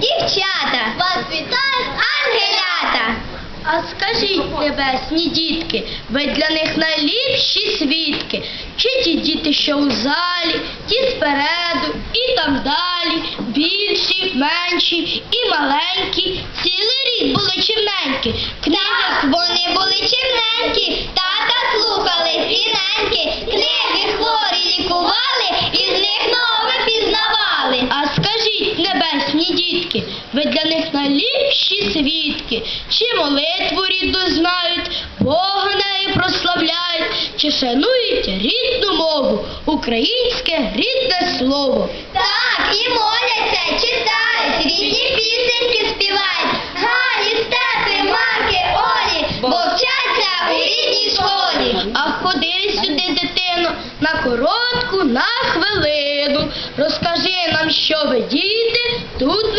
дівчата, вас вітають ангелята. А скажіть, небесні дітки, ви для них найліпші свідки. Чи ті діти, що у залі, ті спереду, і там далі, більші, менші і маленькі, цілий рік були чимненькі. Так, вони були чимненькі, чи молитву рідну знають, Бога нею прославляють, чи шанують рідну мову, українське рідне слово. Так, і моляться, читають, рідні пісеньки співають, Гані, Стефи, Марки, Олі, бо вчаться у рідній школі. А ходи сюди, дитино, на коротку, на хвилину. Розкажи нам, що ви діти тут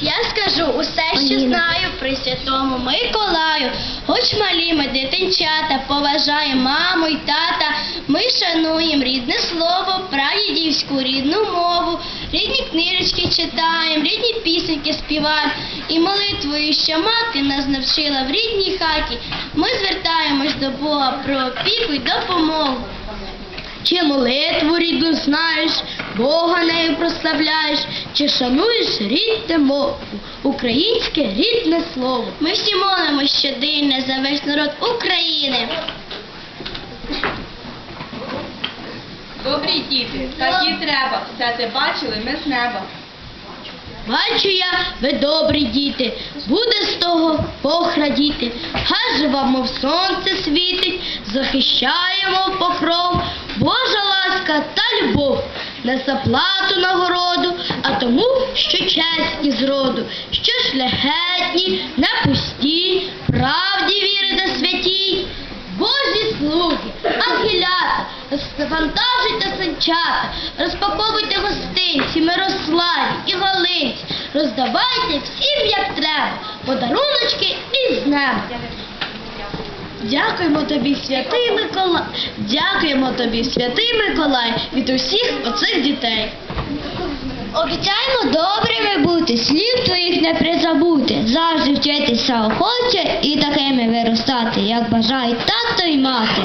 Я скажу усе, що знаю при святому Миколаю. Хоч малі ми дитинчата, поважаємо маму й тата. Ми шануємо рідне слово, прадідівську рідну мову, рідні книжечки читаємо, рідні пісеньки співаємо. І молитвою, що мати нас навчила в рідній хаті, ми звертаємось до Бога про опіку й допомогу. Чи молитву рідну знаєш, Бога нею прославляєш, чи шануєш рідне мову, українське рідне слово. Ми всі молимо щоденно за весь народ України. Добрі діти, такі треба. Все те бачили ми з неба. Бачу я, ви добрі діти, буде з того Бог радіти. Хай же вам, мов сонце світить, захищаємо покров, Божа ласка та любов, не заплату нагороду, а тому, що чесні зроду, що шляхетні, не пусті, правді вірите святій. Божі слуги, ангелята, розвантажуйте санчата, розпаковуйте гостинці, мирославі і галинці, роздавайте всім, як треба, подаруночки із неба. Дякуємо тобі, святий Миколай. Дякуємо тобі, святий Миколай, від усіх оцих дітей. Обіцяємо добрими бути, слів твоїх не призабути. Завжди вчитися охоче і такими виростати, як бажають тато й мати.